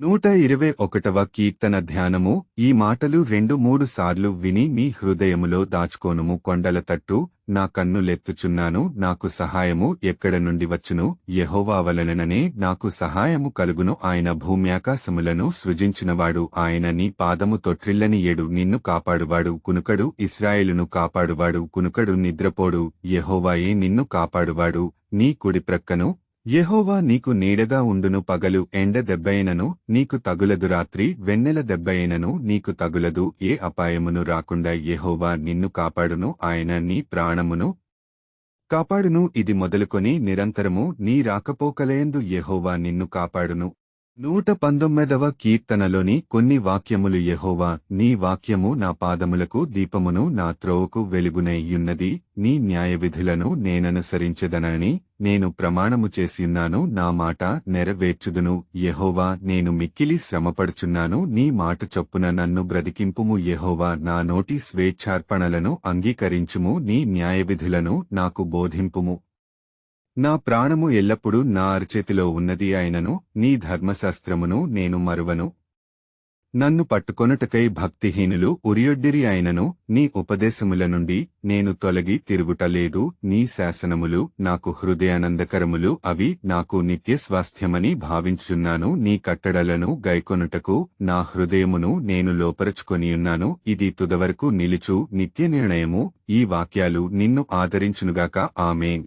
నూట ఇరవై ఒకటవ కీర్తన ధ్యానము. ఈ మాటలు రెండు మూడు సార్లు విని మీ హృదయములో దాచుకోనుము. కొండల తట్టు నా కన్నులెత్తుచున్నాను నాకు సహాయము ఎక్కడ నుండి వచ్చును? యహోవావలననే నాకు సహాయము కలుగును. ఆయన భూమ్యాకాశములను సృజించినవాడు. ఆయన నీ పాదము తొట్రిల్లని ఎడు. నిన్ను కాపాడువాడు కునుకడు. ఇస్రాయేలును కాపాడువాడు కునుకడు. నిద్రపోడు. యహోవాయే నిన్ను కాపాడువాడు. నీ కుడి ప్రక్కను యెహోవా నీకు నీడగా ఉండును పగలు ఎండ దెబ్బయినను నీకు తగులదు రాత్రి వెన్నెల దెబ్బయినను నీకు తగులదు ఏ అపాయమును రాకుండా యెహోవా నిన్ను కాపాడును ఆయన నీ ప్రాణమును కాపాడును. ఇది మొదలుకొని నిరంతరము నీ రాకపోకలేందు యెహోవా నిన్ను కాపాడును. నూట పంతొమ్మిదవ కీర్తనలోని కొన్ని వాక్యములు యెహోవా నీ వాక్యము నా పాదములకు దీపమును నా త్రోవకు వెలుగునైయున్నది నీ న్యాయవిధులను నేననుసరించదనని నేను ప్రమాణము చేసిన్నాను నా మాట నెరవేర్చుదును యెహోవా నేను మిక్కిలి శ్రమపడుచున్నాను నీ మాట చొప్పున నన్ను బ్రతికింపుము యెహోవా నా నోటి స్వేచ్ఛార్పణలను అంగీకరించుము నీ న్యాయవిధులను నాకు బోధింపుము. నా ప్రాణము ఎల్లప్పుడూ నా అరచేతిలో ఉన్నది అయినను నీ ధర్మశాస్త్రమును నేను మరువను. నన్ను పట్టుకొనుటకై భక్తిహీనులు ఉరియొడ్డిరి అయినను నీ ఉపదేశముల నుండి నేను తొలగి తిరుగుటలేదు. నీ శాసనములు నాకు హృదయానందకరములు అవి నాకు నిత్య స్వాస్థ్యమని భావించున్నాను నీ కట్టడలను గైకొనుటకు నా హృదయమును నేను లోపరుచుకొనియున్నాను. ఇది తుదవరకు నిలుచు నిత్య నిర్ణయము. ఈ వాక్యాలు నిన్ను ఆదరించునుగాక. ఆమెన్.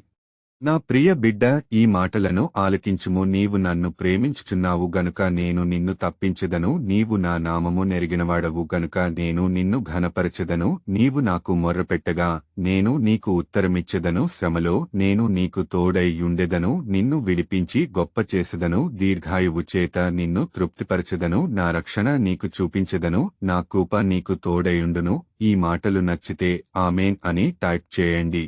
నా ప్రియ బిడ్డ ఈ మాటలను ఆలకించుము. నీవు నన్ను ప్రేమించుచున్నావు గనుక నేను నిన్ను తప్పించెదను. నీవు నా నామము నెరిగినవాడవు గనుక నేను నిన్ను ఘనపరచదను. నీవు నాకు మొర్రపెట్టగా నేను నీకు ఉత్తరమిచ్చదను. శ్రమలో నేను నీకు తోడైయుండెదను నిన్ను విడిపించి గొప్ప చేసెదను దీర్ఘాయువు చేత నిన్ను తృప్తిపరచెదను. నా రక్షణ నీకు చూపించెదను. నా కూప నీకు తోడైయుండును ఈ మాటలు నచ్చితే ఆమెన్ అని టైప్ చేయండి.